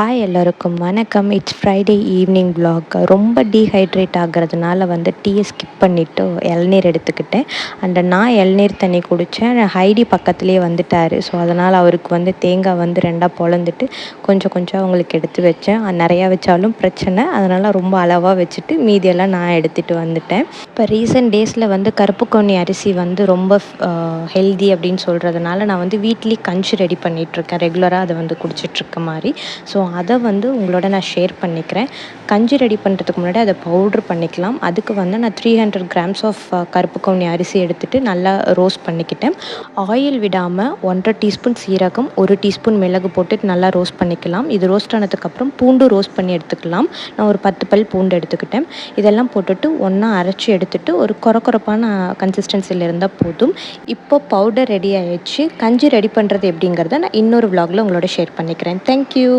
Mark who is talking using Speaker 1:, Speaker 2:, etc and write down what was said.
Speaker 1: Hi எல்லோருக்கும் வணக்கம். It's Friday evening black ரொம்ப டீஹைட்ரேட் ஆகிறதுனால வந்து டீயை ஸ்கிப் பண்ணிவிட்டு இளநீர் எடுத்துக்கிட்டேன். அண்ட் நான் இளநீர் தண்ணி குடித்தேன் ஹைடி பக்கத்துலேயே வந்துட்டார். ஸோ அதனால் அவருக்கு வந்து தேங்காய் வந்து ரெண்டாக பொழந்துட்டு கொஞ்சம் கொஞ்சம் அவங்களுக்கு எடுத்து வச்சேன். நிறையா வச்சாலும் பிரச்சனை. அதனால் ரொம்ப அளவாக வச்சுட்டு மீதியெல்லாம் நான் எடுத்துகிட்டு வந்துட்டேன். இப்போ ரீசெண்ட் டேஸில் வந்து கருப்பு கவுனி அரிசி வந்து ரொம்ப ஹெல்தி அப்படின்னு சொல்கிறதுனால நான் வந்து வீட்லேயே கஞ்சி ரெடி பண்ணிகிட்ருக்கேன் ரெகுலராக அதை வந்து குடிச்சிட்ருக்க மாதிரி. ஸோ அதை வந்து உங்களோட நான் ஷேர் பண்ணிக்கிறேன். கஞ்சி ரெடி பண்ணுறதுக்கு முன்னாடி அதை பவுட்ரு பண்ணிக்கலாம். அதுக்கு வந்து நான் த்ரீ ஹண்ட்ரட் கிராம்ஸ் ஆஃப் கருப்பு கவுனி அரிசி எடுத்துகிட்டு நல்லா ரோஸ்ட் பண்ணிக்கிட்டேன். ஆயில் விடாமல் ஒன்றரை டீஸ்பூன் சீரகம் ஒரு டீஸ்பூன் மிளகு போட்டுட்டு நல்லா ரோஸ்ட் பண்ணிக்கலாம். இது ரோஸ்ட் ஆனதுக்கப்புறம் பூண்டு ரோஸ்ட் பண்ணி எடுத்துக்கலாம். நான் ஒரு பத்து பல் பூண்டு எடுத்துக்கிட்டேன். இதெல்லாம் போட்டுட்டு ஒன்றா அரைச்சி எடுத்துட்டு ஒரு குறக்குறப்பான கன்சிஸ்டன்சியில் இருந்தால் போதும். இப்போ பவுடர் ரெடி ஆயிடுச்சு. கஞ்சி ரெடி பண்ணுறது எப்படிங்கிறத நான் இன்னொரு விலாகில் உங்களோட ஷேர் பண்ணிக்கிறேன். தேங்க்யூ